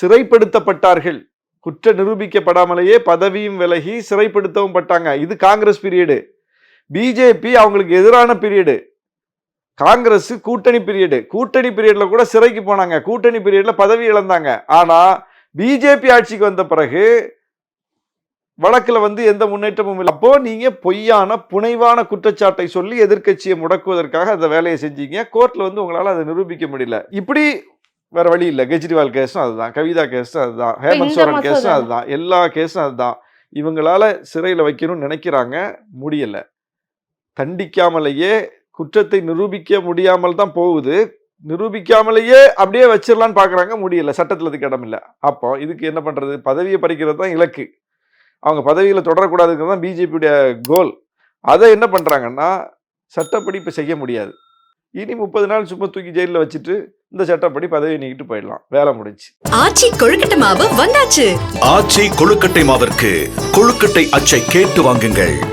சிறைப்படுத்தப்பட்டார்கள். குற்ற நிரூபிக்கப்படாமலேயே பதவியும் விலகி சிறைப்படுத்தவும் பட்டாங்க. இது காங்கிரஸ் பீரியடு பிஜேபி அவங்களுக்கு எதிரான பீரியடு காங்கிரஸ் கூட்டணி பீரியடு கூட்டணி பீரியட்ல கூட சிறைக்கு போனாங்க. கூட்டணி பீரியட்ல பதவி இழந்தாங்க. ஆனா பிஜேபி ஆட்சிக்கு வந்த பிறகு வழக்கில் வந்து எந்த முன்னேற்றமும் இல்லை. அப்போ நீங்க பொய்யான புனைவான குற்றச்சாட்டை சொல்லி எதிர்க்கட்சியை முடக்குவதற்காக அந்த வேலையை செஞ்சீங்க. கோர்ட்ல வந்து உங்களால் அதை நிரூபிக்க முடியல. இப்படி வேற வழி இல்லை. கெஜ்ரிவால் கேஸும் அதுதான். கவிதா கேஸும் அதுதான். ஹேமந்த் சோரன் கேஸும் அதுதான்? எல்லா கேஸும் அதுதான். இவங்களால சிறையில வைக்கணும்னு நினைக்கிறாங்க. முடியல. தண்டிக்காமலேயே குற்றத்தை நிரூபிக்க முடியாமல் தான் போகுது. நிரூபிக்காமலேயே அப்படியே வச்சிடலான்னு பார்க்கறாங்க முடியல. சட்டத்தில் அதுக்கு இடம் இல்லை. அப்போ இதுக்கு என்ன பண்றது? பதவியை பறிக்கிறது தான் இலக்கு. அவங்க பதவியில தொடரக்கூடாதுங்கிறது தான் பிஜேபியுடைய கோல் அதை என்ன பண்றாங்கன்னா சட்டப்படி இப்போ செய்ய முடியாது. இனி முப்பது நாள் சும்மா தூக்கி ஜெயிலில் வச்சுட்டு இந்த சட்டப்படி பதவியை நீக்கிட்டு போயிடலாம். வேலை முடிஞ்சு. ஆச்சி கொழுக்கட்டை மாவு வந்தாச்சு. ஆச்சி கொழுக்கட்டை மாவிற்கு கொழுக்கட்டை அச்சை கேட்டு வாங்குங்கள்.